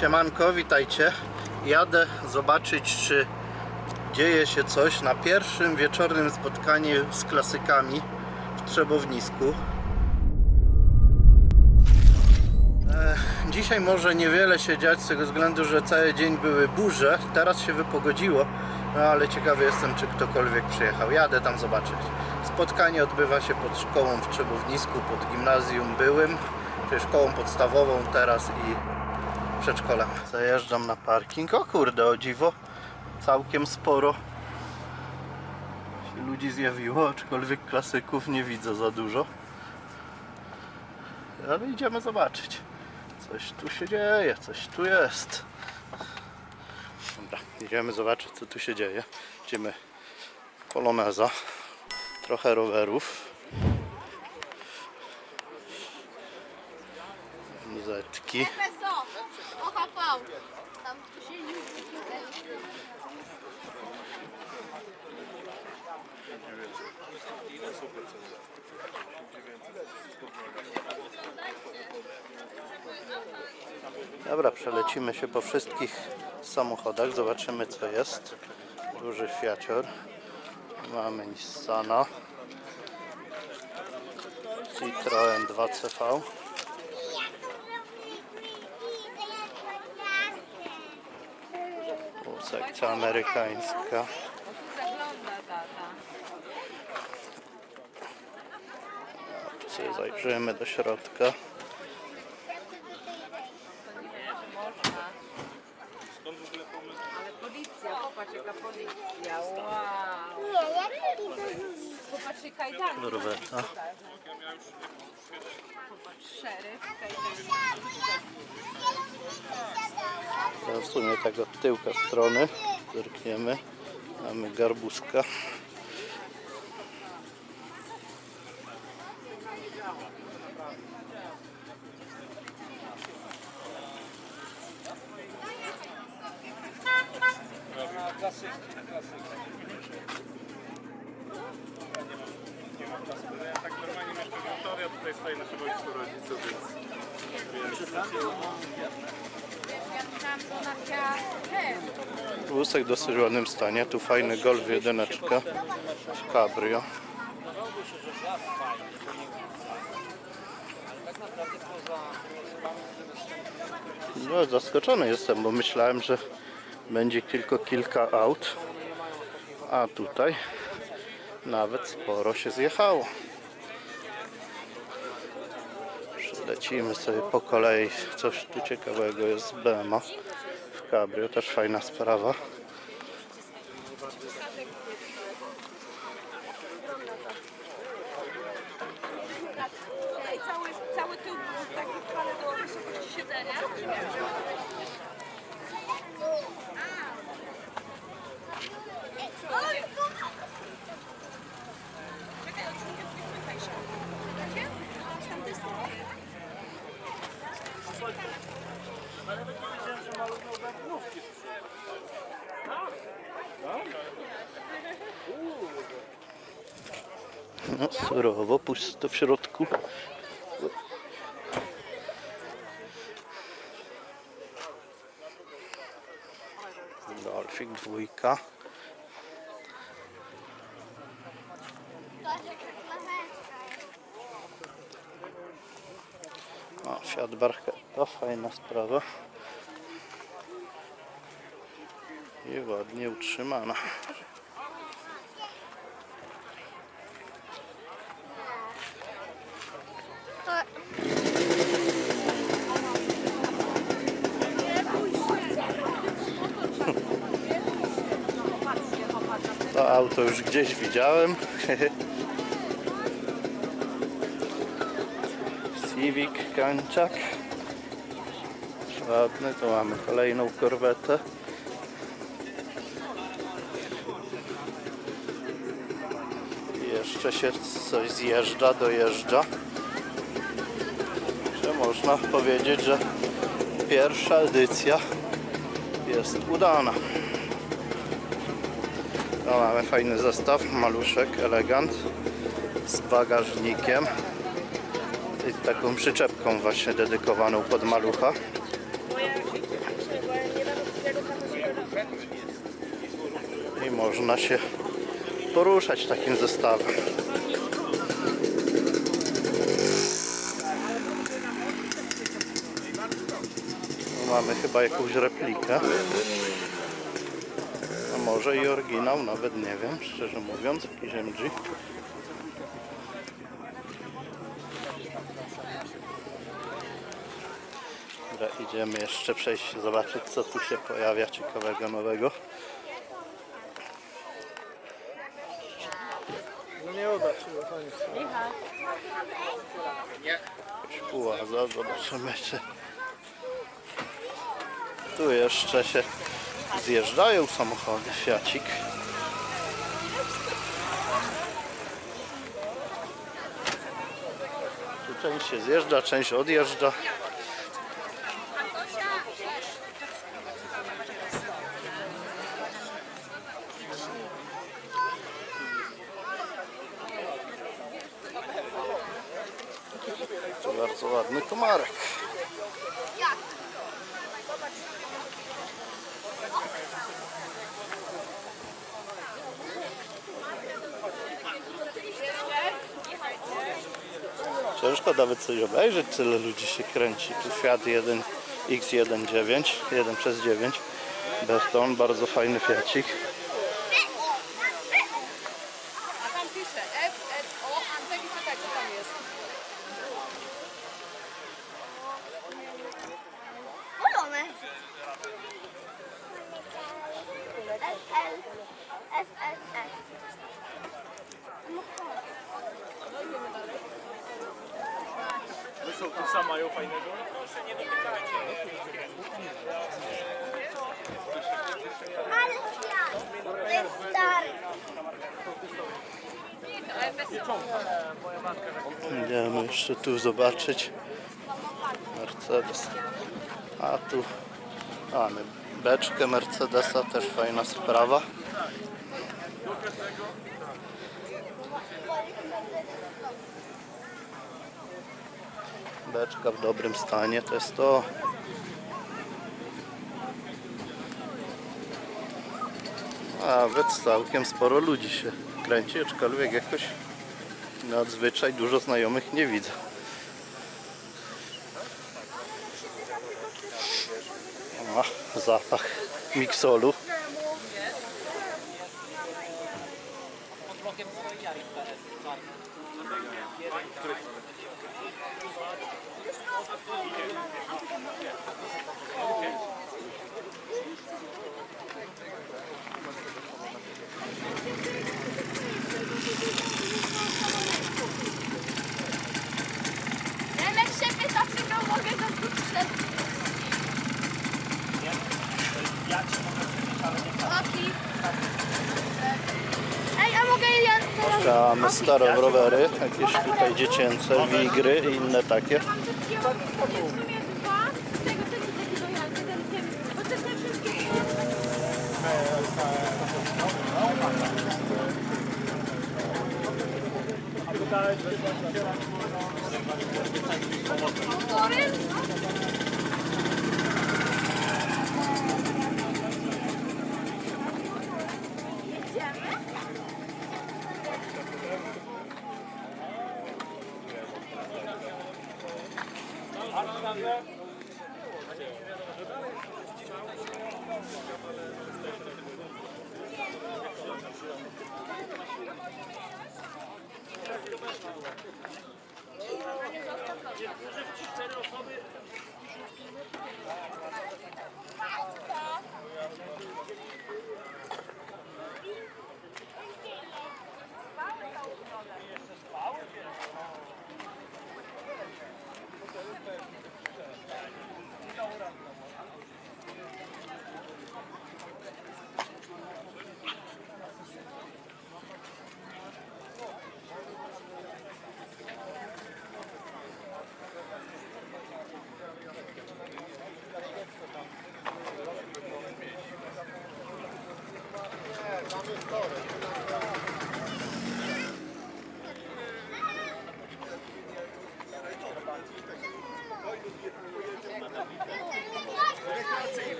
Siemanko, witajcie. Jadę zobaczyć, czy dzieje się coś na pierwszym wieczornym spotkaniu z klasykami w Trzebownisku. Dzisiaj może niewiele się dziać z tego względu, że cały dzień były burze. Teraz się wypogodziło, no ale ciekawy jestem, czy ktokolwiek przyjechał. Jadę tam zobaczyć. Spotkanie odbywa się pod szkołą w Trzebownisku, pod gimnazjum byłym, czyli szkołą podstawową teraz i przedszkolem. Zajeżdżam na parking. O kurde, o dziwo, całkiem sporo się ludzi zjawiło, aczkolwiek klasyków nie widzę za dużo. Ale idziemy zobaczyć. Coś tu się dzieje, coś tu jest. Dobra, idziemy zobaczyć co tu się dzieje. Idziemy poloneza, trochę rowerów. Zetki. OHV. Tam Dobra, przelecimy się po wszystkich samochodach, zobaczymy co jest. Duży Fiacior. Mamy Nissana. Citroen 2CV. Sekcja amerykańska. Sobie zajrzymy do środka. Ale policja, popatrz jaka policja. Wow. Popatrz jaka kajdany. Korweta. Popatrz, szeryf, kajdany. To w sumie tak od tyłka strony zerkniemy. Mamy garbuska. Tutaj stoi nasze wojsko rodziców, więc... Wózek w dosyć ładnym stanie. Tu fajny Golf jedyneczka w cabrio. No, zaskoczony jestem, bo myślałem, że będzie tylko kilka aut, a tutaj nawet sporo się zjechało. Lecimy sobie po kolei. Coś tu ciekawego jest z BMA w cabrio, też fajna sprawa. Surowo, pusto w środku. Golfik dwójka. O, Fiat Barchetta, fajna sprawa. I ładnie utrzymana. Auto już gdzieś widziałem. Civic Kanciak. Ładny, tu mamy kolejną korwetę. Jeszcze się coś zjeżdża, dojeżdża. Że można powiedzieć, że pierwsza edycja jest udana. Mamy fajny zestaw, maluszek, elegant z bagażnikiem i taką przyczepką właśnie dedykowaną pod malucha. i można się poruszać takim zestawem. Mamy chyba jakąś replikę. Może i oryginał, nawet nie wiem, szczerze mówiąc, jakiś MG. Dobra, idziemy jeszcze przejść, zobaczyć co tu się pojawia ciekawego, nowego. No nie uda się, koniec. Płaza, zobaczymy czy tu jeszcze się zjeżdżają samochody Fiacik. Tu część się zjeżdża, część odjeżdża. To bardzo ładny komarek. Ciężko nawet coś obejrzeć, tyle ludzi się kręci. Tu Fiat 1 X19, 1 przez 9. Berton, bardzo fajny Fiacik. A tam pisze FSO Antek i co tam jest. Polone. SL. SLS. Są tu sama mają fajnego. Ale świat. To jest stary. Idziemy jeszcze tu zobaczyć Mercedes. A tu mamy beczkę Mercedesa, też fajna sprawa. Beczka w dobrym stanie, to jest to. Nawet całkiem sporo ludzi się kręci, aczkolwiek jakoś nadzwyczaj dużo znajomych nie widzę. O, zapach miksolu. Ej, a mogę ja. Mamy stare rowery, jakieś tutaj dziecięce, wigry i inne takie. Mam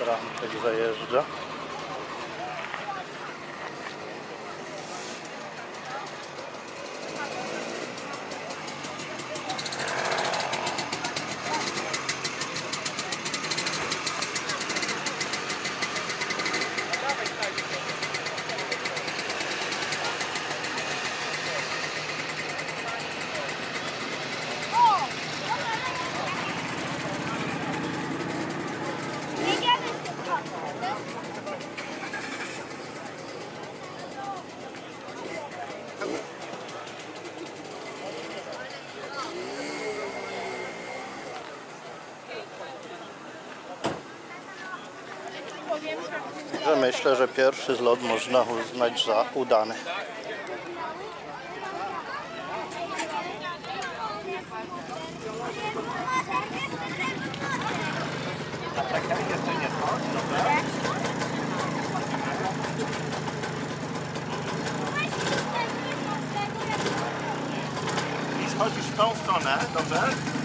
Bramtek zajeżdża. Że myślę, że pierwszy zlot można uznać za udany. I schodzisz w tą stronę, dobrze?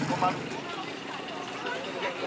Pomalutku.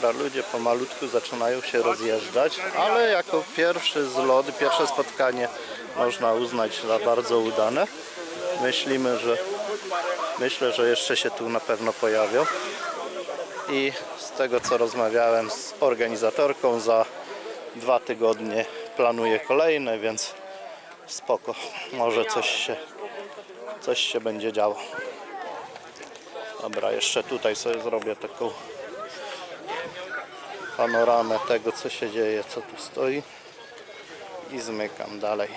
Dobra, ludzie pomalutku zaczynają się rozjeżdżać, ale jako pierwszy zlot, pierwsze spotkanie można uznać za bardzo udane. Myślimy, że myślę, że jeszcze się tu na pewno pojawią. I z tego co rozmawiałem z organizatorką, za dwa tygodnie planuję kolejne, więc spoko. Może coś się, coś się będzie działo. Dobra, jeszcze tutaj sobie zrobię taką panoramę tego co się dzieje, co tu stoi i zmykam dalej.